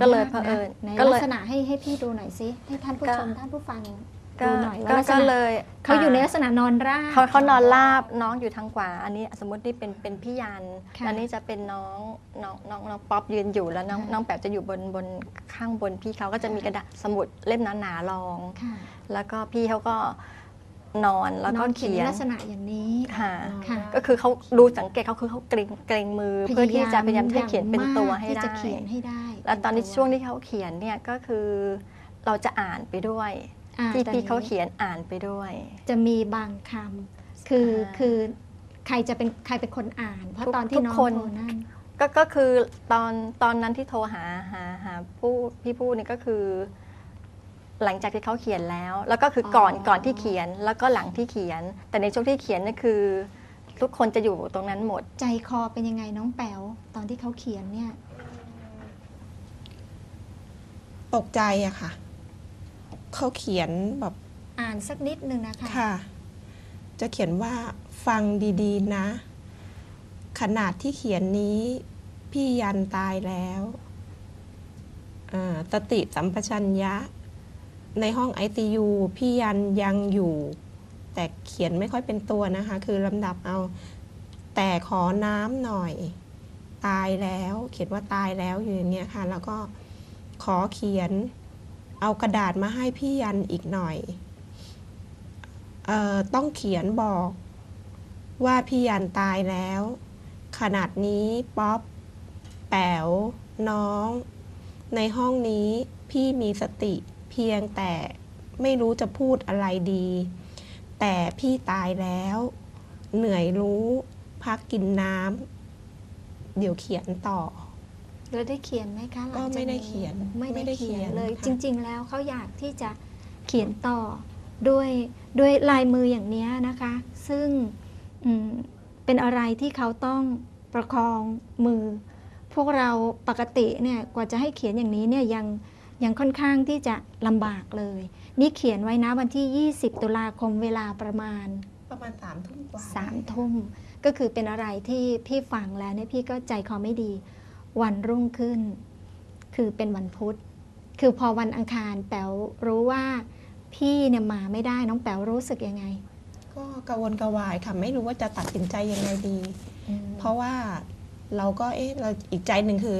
ก็เลยากเผอิญนะไหนก็เลยลักษณะให้ให้พี่ดูหน่อยสิให้ท่านผู้ก็ชมท่านผู้ฟังก็ดูหน่อยว่าก็ลักษก็ณะเลยเขาอยู่ในอ่ลักษณะนอนราบเขาเขานอนราบน้องอยู่ทางขวา อันนี้สมมตินี่เป็นเป็นพี่ยันค่ะอันนี้จะเป็นน้องน้องน้องน้องป๊อปยืนอยู่แล้วน้องค่ะน้องแป๋วจะอยู่บนบนข้างบนพี่เขาก็จะมีกระดาษสมุดเล่มหนาๆรองค่ะแล้วก็พี่เขาก็ นอนแล้วก็นอนเขียนลักษณะอย่างนี้ค่ะค่ะก็คือเขาดูสังเกตเขาคือเขาเกรงเกรงมือเพื่อที่จะพยายามให้เขียนเป็นตัวให้ที่ได้จะเขียนให้ได้ แล้วตอนนี้เป็ช่วงที่เขาเขียนเนี่ยก็คือเราจะอ่านไปด้วยอ่าที่แต่พี่เขานี้เขียนอ่านไปด้วย จะมีบางคำคืออ่าคือใครจะเป็นใครเป็นคนอ่าน เพราะทุกตอนที่ทุกน้องคนโทรนั่นก็ก็คือตอนตอนนั้นที่โทรหาหาหาผู้พี่ผู้นี่ก็คือ หลังจากที่เขาเขียนแล้ว แล้วก็คือก่อนอ๋อก่อนที่เขียนแล้วก็หลังที่เขียน แต่ในช่วงที่เขียนนี่คือ ทุกคนจะอยู่ตรงนั้นหมด ใจคอเป็นยังไงน้องแป๋วตอนที่เขาเขียนเนี่ย ตกใจอะค่ะ เขาเขียนแบบอ่านสักนิดนึงนะคะ ค่ะ จะเขียนว่าฟังดีๆนะ ขนาดที่เขียนนี้พี่ยันตายแล้วอ่าสติสัมปชัญญะ ในห้องไอซียูพี่ยันยังอยู่ แต่เขียนไม่ค่อยเป็นตัวนะคะ คือลำดับเอา แต่ขอน้ำหน่อย ตายแล้ว เขียนว่าตายแล้วอยู่อย่างเงี้ยค่ะ แล้วก็ขอเขียนเอากระดาษมาให้พี่ยันอีกหน่อยออต้องเขียนบอกว่าพี่ยันตายแล้ว ขนาดนี้ป๊อปแป๋วน้อง ในห้องนี้พี่มีสติ พียงแต่ไม่รู้จะพูดอะไรดี แต่พี่ตายแล้ว เหนื่อยรู้พักกินน้ำเดี๋ยวเขียนต่อ แล้วได้เขียนไหมคะหลังก็จากไม่ได้เขียนไม่ไม่ได้ได้เขียนเขียนเลย ค่ะ จริง ๆ แล้วเขาอยากที่จะเขียนต่อด้วยด้วยลายมืออย่างเนี้ยนะคะ ซึ่งอืมเป็นอะไรที่เขาต้องประคองมือ พวกเราปกติเนี่ยกว่าจะให้เขียนอย่างนี้เนี่ยยัง ยังค่อนข้างที่จะลำบากเลย นี่เขียนไว้นะวันที่ 20 ตุลาคมเวลาประมาณประมาณสามทุ่มกว่าสามทุ่มก็คือเป็นอะไรที่พี่ฟังแล้วเนี่ยพี่ก็ใจคอไม่ดี วันรุ่งขึ้น คือเป็นวันพุธ คือพอวันอังคารแป๋วรู้ว่าพี่เนี่ยมาไม่ได้น้องแป๋วรู้สึกยังไง ก็กระวนกระวายค่ะไม่รู้ว่าจะตัดสินใจยังไงดี เพราะว่าเราก็เอ๊ะเราอีกใจหนึ่งคือ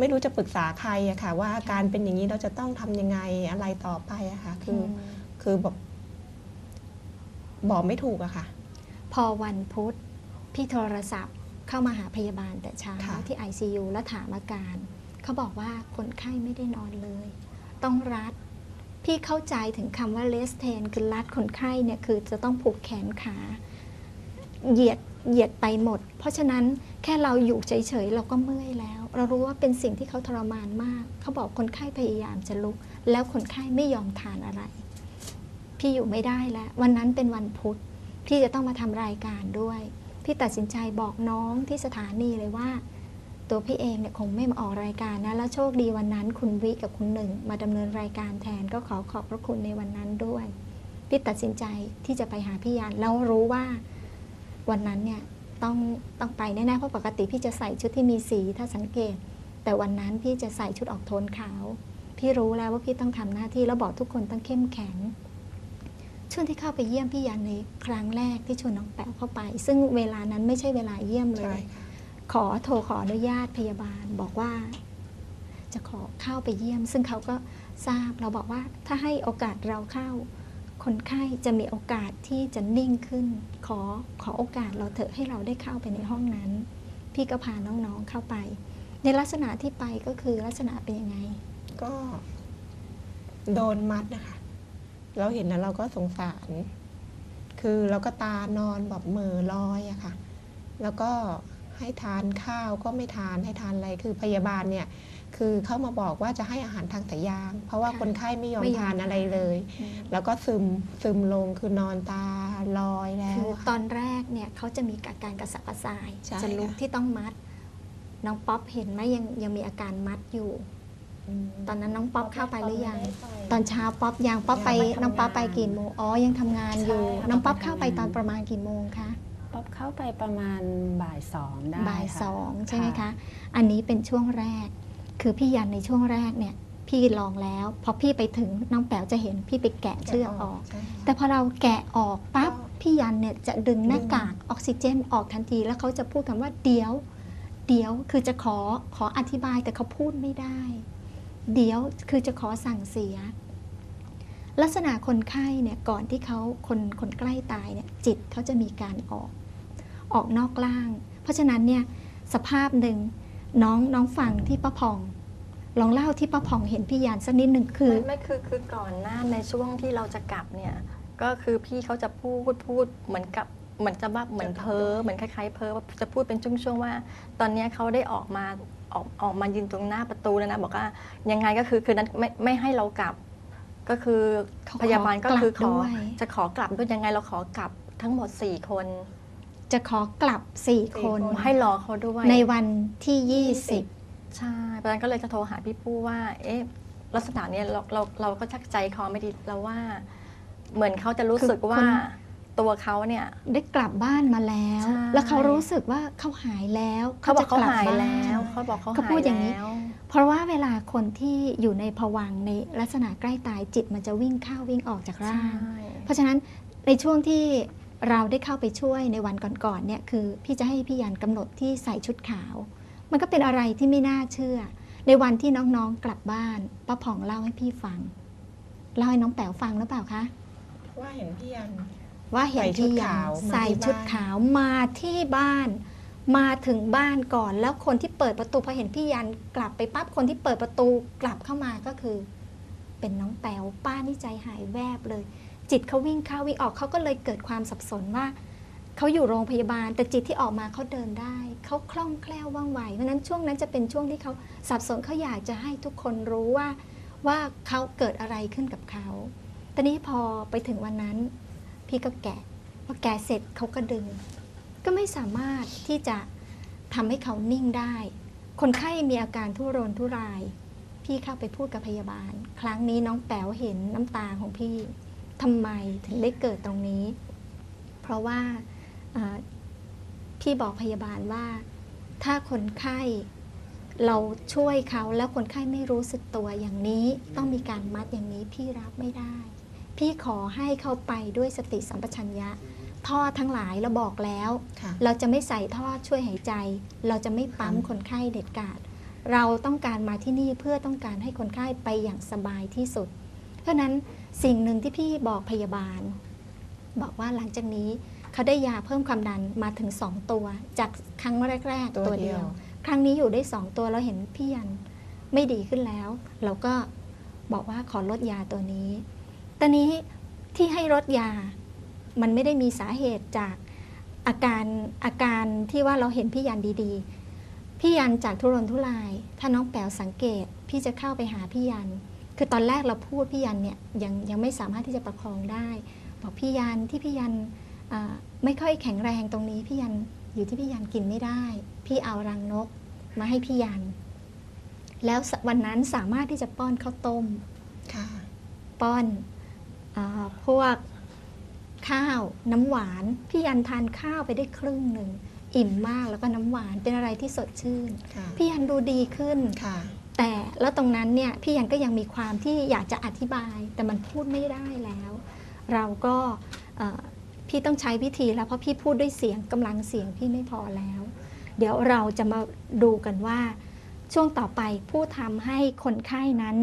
ไม่รู้จะปรึกษาใครอะค่ะ ว่าอาการเป็นอย่างนี้เราจะต้องทำยังไงอะไรต่อไปอะค่ะ คืออคือแบบบอกไม่ถูกอะค่ะ พอวันพุธพี่โทรศัพท์เข้ามาหาพยาบาลแต่เช้าค่ะ ที่ ICU แล้วถามอาการ เขาบอกว่าคนไข้ไม่ได้นอนเลย ต้องรัด พี่เข้าใจถึงคำว่าเลสเทนคือรัดคนไข้เนี่ยคือจะต้องผูกแขนขา เหยียดเหยียดไปหมด เพราะฉะนั้นแค่เราอยู่เฉยๆเราก็เมื่อยแล้ว เรารู้ว่าเป็นสิ่งที่เขาทรมานมาก เขาบอกคนไข้พยายามจะลุก แล้วคนไข้ไม่ยอมทานอะไร พี่อยู่ไม่ได้แล้ว วันนั้นเป็นวันพุธพี่จะต้องมาทำรายการด้วย พี่ตัดสินใจบอกน้องที่สถานีเลยว่า ตัวพี่เองเนี่ยคงไม่มาออกรายการนะแล้วโชคดีวันนั้น คุณวิกับคุณหนึ่ง มาดำเนินรายการแทนก็ขอขอบพระคุณในวันนั้นด้วย พี่ตัดสินใจที่จะไปหาพี่ยันแล้วรู้ว่า วันนั้นเนี่ยต้องต้องไปแน่ๆเพราะปกติพี่จะใส่ชุดที่มีสีถ้าสังเกต แต่วันนั้นพี่จะใส่ชุดออกโทนขาว พี่รู้แล้วว่าพี่ต้องทำหน้าที่แล้วบอกทุกคนต้องเข้มแข็งช่วงที่เข้าไปเยี่ยมพี่ยันในครั้งแรกที่ชวนน้องแป๋วเข้าไป ซึ่งเวลานั้นไม่ใช่เวลาเยี่ยมเลใช่ยค่ะขอโทรขออนุญาตพยาบาลบอกว่า จะขอเข้าไปเยี่ยม ซึ่งเขาก็ทราบเราบอกว่าถ้าให้โอกาสเราเข้า คนไข้จะมีโอกาสที่จะนิ่งขึ้น ขอขอโอกาสเราเถอะให้เราได้เข้าไปในห้องนั้น พี่ก็พาน้องๆเข้าไป ในลักษณะที่ไปก็คือลักษณะเป็นยังไง ก็โดนมัดนะคะ เราเห็นแล้วเราก็สงสาร คือเราก็ตานอนแบบเหม่อลอยอะค่ะ แล้วก็ให้ทานข้าวก็ไม่ทานให้ทานอะไรคือพยาบาลเนี่ยคือเข้ามาบอกว่าจะให้อาหารทางสายยาง เพราะว่าค่ะคนไข้ไม่ยอมไม่ยอมทานอะไรทานเลย แล้วก็ซึมซึมลงคือนอนตาลอยแล้คืวอตอนแรกเนี่ยเขาจะมีอาการกระสับกระส่ายใช่จะลุกค่ะที่ต้องมัด น้องป๊อปเห็นไหมยังยังมีอาการมัดอยู่ ตอนนั้นน้องป๊อปเข้าไปหรือยัง ตอนเช้าป๊อปยังป๊อปไปยังน้องป๊อปไปทำงานกี่โมงอ๋อยังทำงานอยู่ใช่ค่ะน้องป๊อปป๊อปไปเข้าไปทำงานตอนประมาณกี่โมงคะป๊อปเข้าไปประมาณบ่ายสองได้บ่ายค่ะสองใช่ไหมคะ อันนี้เป็นช่วงแรก คือพี่ยันในช่วงแรกเนี่ย พี่ลองแล้ว พอพี่ไปถึงน้องแป๋วจะเห็นพี่ไปแกะเชือกออกใช่แต่พอเราแกะออกปั๊บก็พี่ยันเนี่ยจะดึงหน้ากากออกซิเจนออกทันที แล้วเขาจะพูดคำว่าเดี๋ยว เดี๋ยวคือจะขอขออธิบายแต่เขาพูดไม่ได้ เดี๋ยวคือจะขอสั่งเสีย ลักษณะคนไข้เนี่ยก่อนที่เขาคนคนใกล้ตายเนี่ยจิตเขาจะมีการออก ออกนอกร่าง เพราะฉะนั้นเนี่ยสภาพหนึ่งน้องน้องฟังที่ป้าพอง ลองเล่าที่ป้าพองเห็นพี่ยันสักนิดหนึ่งคือไม่ไม่คือคือก่อนหน้าในช่วงที่เราจะกลับเนี่ยก็คือพี่เขาจะพูดพูดเหมือนกับเหมือนจะว่าเหมือนเพ้อเหมือนคล้ายๆเพ้อจะพูดเป็นช่วงๆว่า ตอนเนี้ยเขาได้ออกมาออกออกมายืนตรงหน้าประตูแล้วนะบอกว่ายังไงก็คือคือนั้นไม่ไม่ให้เรากลับ ก็คือเขาขอพยาบาลก็คือกลัขบอด้วย จะขอกลับด้วยยังไงเราขอกลับทั้งหมด4คนจะขอกลับสี่คน ให้รอเขาด้วย ในวันที่ 20 ใช่เพราะฉะนั้นก็เลยจะโทรหาพี่ปู้ว่า เอ๊ะ ลักษณะเนี้ยเราเราเราก็ชักใจคอไม่ดีเราว่า เหมือนเขาจะรู้สึกว่าคือคนตัวเขาเนี่ย ได้กลับบ้านมาแล้ว ใช่ แล้วเขารู้สึกว่าเขาหายแล้วเขาบอกจะเขาลัหายบ้นแล้วเขาบอกเขาเขาหาพูดยอย่างนี้ แล้ว เพราะว่าเวลาคนที่อยู่ในภวังค์ในลักษณะใกล้ตายจิตมันจะวิ่งเข้าวิ่งออกจากใช่ร่าง เพราะฉะนั้นในช่วงที่เราได้เข้าไปช่วยในวันก่อนๆเนี่ยคือพี่จะให้พี่ยันกำหนดที่ใส่ชุดขาว มันก็เป็นอะไรที่ไม่น่าเชื่อ ในวันที่น้องๆกลับบ้านป้าผ่องเล่าให้พี่ฟังเล่าให้น้องแป๋วฟังหรือเปล่าคะว่าเห็นพี่ยันว่าเห็นใส่ชุดพี่ยัขานวใส่ชุดขาวมาที่บ้าน มาถึงบ้านก่อน แล้วคนที่เปิดประตูพอเห็นพี่ยันกลับไปปั๊บคนที่เปิดประตูกลับเข้ามาก็คือ เป็นน้องแป๋วป้านี่ใจหายแวบเลย จิตเขาวิ่งเข้าวิ่งออกเขาก็เลยเกิดความสับสนว่า เขาอยู่โรงพยาบาล แต่จิตที่ออกมาเขาเดินได้ เขาคล่องแคล่วว่องไว เพราะนั้นช่วงนั้นจะเป็นช่วงที่เขาสับสนเขาอยากจะให้ทุกคนรู้ว่าว่าเขาเกิดอะไรขึ้นกับเขา ตอนนี้พอไปถึงวันนั้น พี่ก็แกะพอแกะเสร็จเขาก็ดึง ก็ไม่สามารถที่จะทำให้เขานิ่งได้ คนไข้มีอาการทุรนทุราย พี่เข้าไปพูดกับพยาบาล ครั้งนี้น้องแป๋วเห็นน้ำตาของพี่ทำไมถึงได้เกิดตรงนี้ เพราะว่า พี่บอกพยาบาลว่า ถ้าคนไข้เราช่วยเขาแล้วคนไข้ไม่รู้สึกตัวอย่างนี้ ต้องมีการมัดอย่างนี้พี่รับไม่ได้ พี่ขอให้เขาไปด้วยสติสัมปชัญญะ ท่อทั้งหลายเราบอกแล้วค่ะเราจะไม่ใส่ท่อช่วยหายใจ เราจะไม่ปั๊มค่ะคนไข้เด็ดขาด เราต้องการมาที่นี่เพื่อต้องการให้คนไข้ไปอย่างสบายที่สุด เพราะฉะนั้นสิ่งหนึ่งที่พี่บอกพยาบาล บอกว่าหลังจากนี้ เขาได้ยาเพิ่มความดันมาถึง 2 ตัว จากครั้งแรก ๆ ตัวตัวเดีเดียยววครั้งนี้อยู่ได้ 2 ตัวเราเห็นพี่ยันไม่ดีขึ้นแล้ว เราก็บอกว่าขอลดยาตัวนี้ ตอนนี้ที่ให้ลดยา มันไม่ได้มีสาเหตุจากอาการอาการที่ว่าเราเห็นพี่ยันดีๆ พี่ยันจากทุรนทุราย ถ้าน้องแป๋วสังเกต พี่จะเข้าไปหาพี่ยัน คือตอนแรกเราพูดพี่ยันเนี่ยยังยังไม่สามารถที่จะประคองได้ บอกพี่ยันที่พี่ยันอ่า ไม่ค่อยแข็งแรงตรงนี้พี่ยันอยู่ที่พี่ยันกินไม่ได้ พี่เอารังนกมาให้พี่ยัน แล้วสวันนั้นสามารถที่จะป้อนข้าวต้มค่ะป้อนอาพวกข้าวน้ำหวาน พี่ยันทานข้าวไปได้ครึ่งหนึ่งอิ่มมากแล้วก็น้ำหวานเป็นอะไรที่สดชื่นค่ะพี่ยันดูดีขึ้นค่ะแต่แล้วตรงนั้นเนี่ยพี่ยันก็ยังมีความที่อยากจะอธิบาย แต่มันพูดไม่ได้แล้ว เราก็เอ่อ พี่ต้องใช้วิธีแล้วเพราะพี่พูดด้วยเสียงกำลังเสียงพี่ไม่พอแล้ว เดี๋ยวเราจะมาดูกันว่า ช่วงต่อไปผู้ทำให้คนไข้นั้น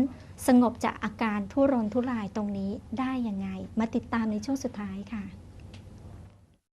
สงบจากอาการทุรนทุรายตรงนี้ได้ยังไง มาติดตามในช่วงสุดท้ายค่ะ